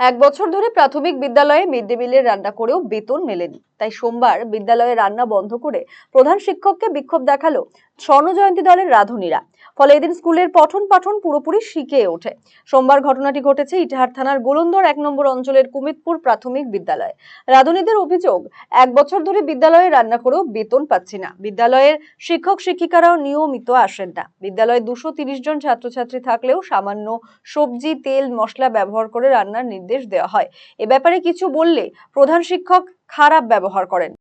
এক বছর ধরে প্রাথমিক বিদ্যালয়ে মিড ডে মিলের রান্না করেও বেতন মেলেনি। তাই সোমবার বিদ্যালয়ে রান্না বন্ধ করে প্রধান শিক্ষককে বিক্ষোভ দেখাল স্বর্ণ জয়ন্তী দলের রাঁধুনিরা। ফলে এদিন স্কুলের পঠন পাঠন পুরোপুরি শিখে ওঠে। সোমবার ঘটনাটি ঘটেছে ইটাহার থানার গোলন্দর এক নম্বর অঞ্চলের কুমিতপুর প্রাথমিক বিদ্যালয়। রাঁধুনিদের অভিযোগ, এক বছর ধরে বিদ্যালয়ে রান্না করেও বেতন পাচ্ছি না। বিদ্যালয়ের শিক্ষক, শিক্ষিকারাও নিয়মিত আসেন না। বিদ্যালয়ে দুশো তিরিশ জন ছাত্রছাত্রী থাকলেও সামান্য সবজি, তেল, মশলা ব্যবহার করে রান্নার নির্দেশ দেওয়া হয়। এ ব্যাপারে কিছু বললে প্রধান শিক্ষক খারাপ ব্যবহার করেন।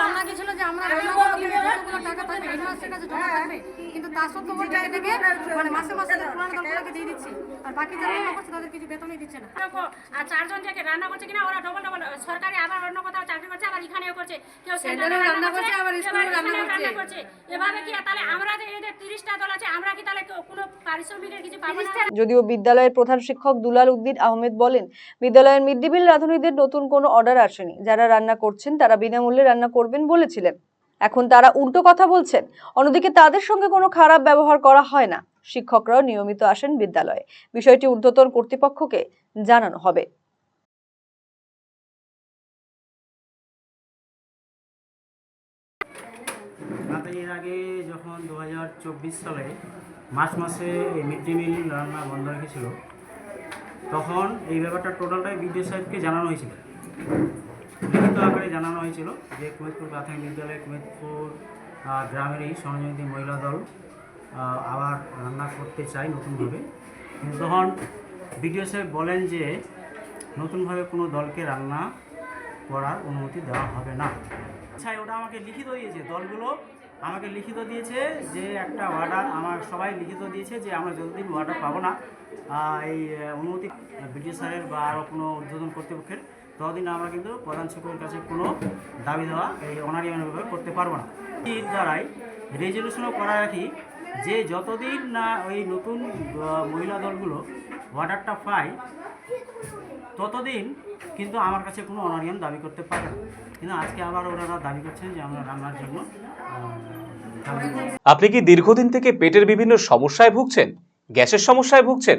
রান্না গেছিল যে আমরা কাছে জমা থাকবে। কিন্তু তার সত্ত্বেও ওই টাকা থেকে মানে মাসে মাসে পুরানো দলগুলোকে দিয়ে দিচ্ছে। আর বাকি যারা রান্না করছে তাদের কিছু বেতনই দিচ্ছে না। দেখো, আর চারজন থেকে রান্না করছে কিনা ওরা ডবল ডবল সরকারি আবার অন্য কোথাও চাকরি করছে আবার এখানেও করছে। কেউ সেন্টারে রান্না করছে আবার স্কুলে রান্না করছে। এভাবে কি তাহলে আমরা যে এদের তিরিশটা দল আছে আমরা কি তাহলে কোনো পারিশ্রমিকের কিছু পাবো না? যদিও বিদ্যালয়ের প্রধান শিক্ষক দুলাল উদ্দিন আহমেদ বলেন বিদ্যালয়ের মিড ডে মিল রাঁধুনিদের নতুন কোনো অর্ডার আসেনি। যারা রান্না করছেন তারা বিনামূল্যে রান্না করবেন বলেছিলেন। এখন তারা উল্টো কথা বলছেন। অন্যদিকে তাদের সঙ্গে কোনো খারাপ ব্যবহার করা হয় না। শিক্ষকরাও নিয়মিত আসেন বিদ্যালয়ে। বিষয়টি ঊর্ধ্বতন কর্তৃপক্ষকে জানানো হবে। এর আগে যখন দু হাজার চব্বিশ সালে মার্চ মাসে এই মিড ডে মিল রান্না বন্ধ রেখেছিল, তখন এই ব্যাপারটা টোটালটাই বিডিও সাহেবকে জানানো হয়েছিল। লিখিত আকারে জানানো হয়েছিল যে কুমেদপুর প্রাথমিক বিদ্যালয়ে কুমেদপুর গ্রামের এই স্বর্ণজয়ন্তী মহিলা দল আবার রান্না করতে চাই নতুনভাবে। কিন্তু তখন বিডিও সাহেব বলেন যে নতুনভাবে কোনো দলকে রান্না করার অনুমতি দেওয়া হবে না। আচ্ছা ওটা আমাকে লিখিত দিয়েছে। দলগুলো আমাকে লিখিত দিয়েছে যে একটা অর্ডার আমার সবাই লিখিত দিয়েছে যে আমরা যতদিন অর্ডার পাবো না এই অনুমতি ব্রিটিশ স্যারের বা আরও কোনো উদ্বোধন কর্তৃপক্ষের ততদিন আমরা কিন্তু প্রধান শিক্ষকের কাছে কোনো দাবি দেওয়া এই অনারিভাবে করতে পারব না। এর দ্বারাই রেজলিউশনও করা রাখি যে যতদিন না ওই নতুন মহিলা দলগুলো অর্ডারটা পায়, ততদিন কিন্তু আমার কাছে কোনো অনারিয়াম দাবি করতে পারে না। কিন্তু আজকে আবার ওনারা দাবি করছেন যে আমরা রান্নার জন্য আপনি কি দীর্ঘদিন থেকে পেটের বিভিন্ন সমস্যায় ভুগছেন? গ্যাসের সমস্যায় ভুগছেন?